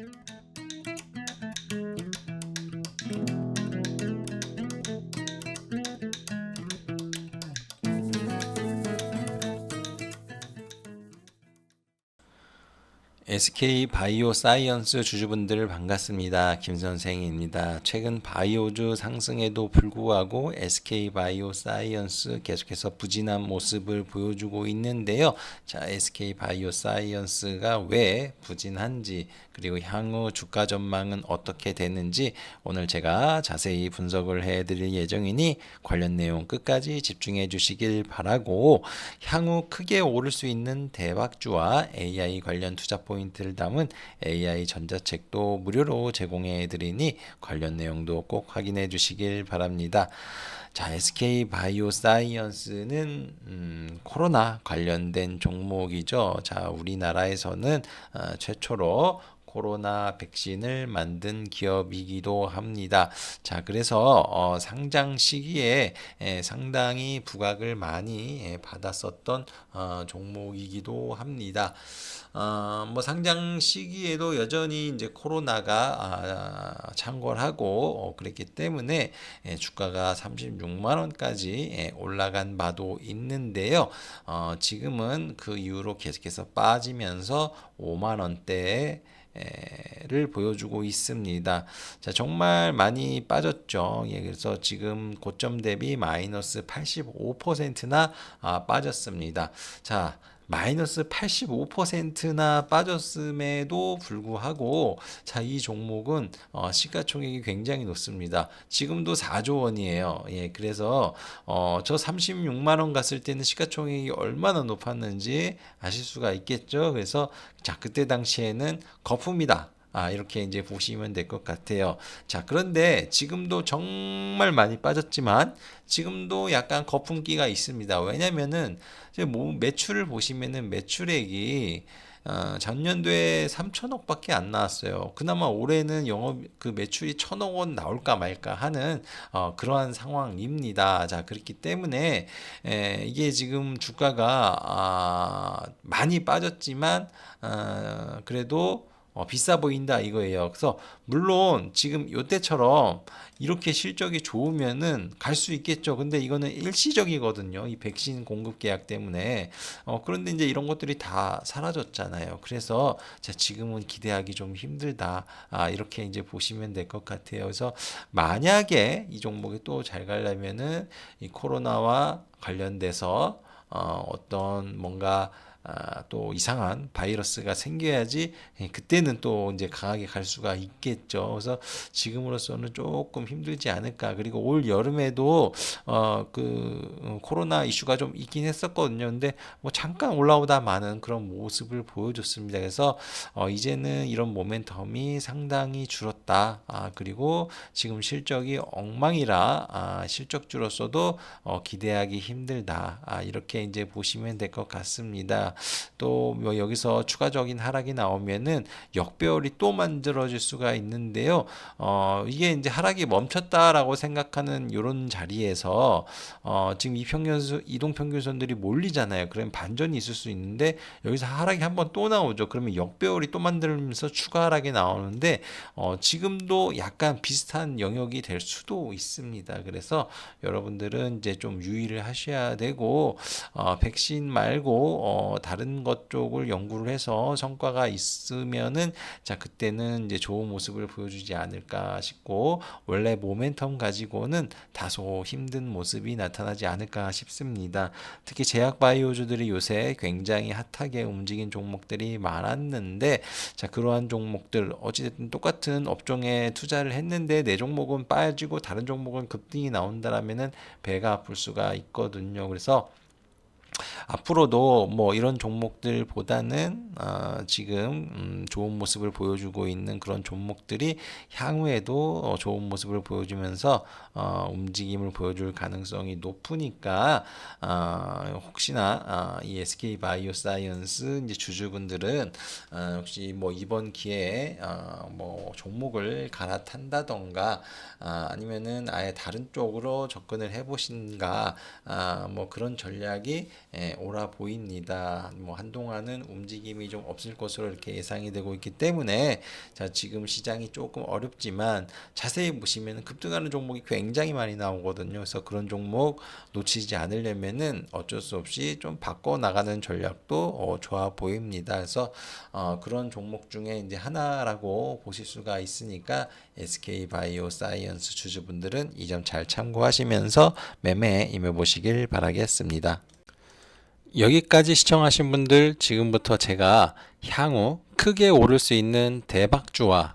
Thank you. SK 바이오 사이언스 주주분들 반갑습니다. 김 선생입니다. 최근 바이오주 상승에도 불구하고 SK 바이오 사이언스 계속해서 부진한 모습을 보여주고 있는데요. 자, SK 바이오 사이언스가 왜 부진한지 그리고 향후 주가 전망은 어떻게 되는지 오늘 제가 자세히 분석을 해 드릴 예정이니 관련 내용 끝까지 집중해 주시길 바라고 향후 크게 오를 수 있는 대박주와 AI 관련 투자 포인트 를 담은 AI 전자책도 무료로 제공해 드리니 관련 내용도 꼭 확인해 주시길 바랍니다. 자, SK 바이오 사이언스는 음, 코로나 관련된 종목이죠. 자, 우리나라에서는 어, 최초로 코로나 백신을 만든 기업이기도 합니다. 자, 그래서 어, 상장 시기에 에, 상당히 부각을 많이 에, 받았었던 어, 종목이기도 합니다. 어, 뭐 상장 시기에도 여전히 이제 코로나가 아, 창궐하고 어, 그랬기 때문에 에, 주가가 36만 원까지 에, 올라간 바도 있는데요. 어, 지금은 그 이후로 계속해서 빠지면서 5만 원대에 를 보여주고 있습니다. 자, 정말 많이 빠졌죠. 예, 그래서 지금 고점 대비 마이너스 85%나 아, 빠졌습니다. 자, 마이너스 85%나 빠졌음에도 불구하고 자, 이 종목은 어, 시가총액이 굉장히 높습니다. 지금도 4조 원이에요. 예, 그래서 어, 저 36만 원 갔을 때는 시가총액이 얼마나 높았는지 아실 수가 있겠죠. 그래서 자, 그때 당시에는 거품이다. 아, 이렇게 이제 보시면 될 것 같아요. 자, 그런데 지금도 정말 많이 빠졌지만 지금도 약간 거품기가 있습니다. 왜냐면은 뭐 매출을 보시면은 매출액이 어, 작년도에 3천억 밖에 안 나왔어요. 그나마 올해는 영업 그 매출이 천억 원 나올까 말까 하는 어, 그러한 상황입니다. 자 그렇기 때문에 에, 이게 지금 주가가 아, 많이 빠졌지만 어, 그래도 어, 비싸 보인다 이거예요. 그래서 물론 지금 요때처럼 이렇게 실적이 좋으면은 갈 수 있겠죠. 근데 이거는 일시적이거든요. 이 백신 공급 계약 때문에. 어, 그런데 이제 이런 것들이 다 사라졌잖아요. 그래서 자, 지금은 기대하기 좀 힘들다. 아, 이렇게 이제 보시면 될 것 같아요. 그래서 만약에 이 종목이 또 잘 가려면은 이 코로나와 관련돼서 어, 어떤 뭔가 아, 또 이상한 바이러스가 생겨야지 예, 그때는 또 이제 강하게 갈 수가 있겠죠. 그래서 지금으로서는 조금 힘들지 않을까. 그리고 올 여름에도 어 그 코로나 이슈가 좀 있긴 했었거든요. 근데 뭐 잠깐 올라오다 마는 그런 모습을 보여줬습니다. 그래서 어 이제는 이런 모멘텀이 상당히 줄었다. 아 그리고 지금 실적이 엉망이라 아 실적주로서도 어 기대하기 힘들다. 아 이렇게 이제 보시면 될 것 같습니다. 또 뭐 여기서 추가적인 하락이 나오면은 역배열이 또 만들어질 수가 있는데요. 어, 이게 이제 하락이 멈췄다라고 생각하는 이런 자리에서 어, 지금 이평균선 이동 평균선들이 몰리잖아요. 그러면 반전이 있을 수 있는데 여기서 하락이 한번 또 나오죠. 그러면 역배열이 또 만들면서 추가 하락이 나오는데 어, 지금도 약간 비슷한 영역이 될 수도 있습니다. 그래서 여러분들은 이제 좀 유의를 하셔야 되고 어, 백신 말고 어, 다른 것 쪽을 연구를 해서 성과가 있으면은 자 그때는 이제 좋은 모습을 보여주지 않을까 싶고 원래 모멘텀 가지고는 다소 힘든 모습이 나타나지 않을까 싶습니다. 특히 제약 바이오주들이 요새 굉장히 핫하게 움직인 종목들이 많았는데 자 그러한 종목들 어찌됐든 똑같은 업종에 투자를 했는데 내 종목은 빠지고 다른 종목은 급등이 나온다라면은 배가 아플 수가 있거든요. 그래서 앞으로도 뭐 이런 종목들보다는 어, 지금 음, 좋은 모습을 보여주고 있는 그런 종목들이 향후에도 어, 좋은 모습을 보여주면서 어, 움직임을 보여줄 가능성이 높으니까 어, 혹시나 어, 이 SK 바이오사이언스 이제 주주분들은 어, 혹시 뭐 이번 기회에 어, 뭐 종목을 갈아탄다던가 아, 아니면은 아예 다른 쪽으로 접근을 해보신가 아, 뭐 그런 전략이 예, 오라 보입니다. 뭐 한동안은 움직임이 좀 없을 것으로 이렇게 예상이 되고 있기 때문에 자 지금 시장이 조금 어렵지만 자세히 보시면 급등하는 종목이 굉장히 많이 나오거든요. 그래서 그런 종목 놓치지 않으려면은 어쩔 수 없이 좀 바꿔 나가는 전략도 어, 좋아 보입니다. 그래서 어, 그런 종목 중에 이제 하나라고 보실 수가 있으니까 SK 바이오 사이언스 주주분들은 이 점 잘 참고하시면서 매매 임해 보시길 바라겠습니다. 여기까지 시청하신 분들 지금부터 제가 향후 크게 오를 수 있는 대박주와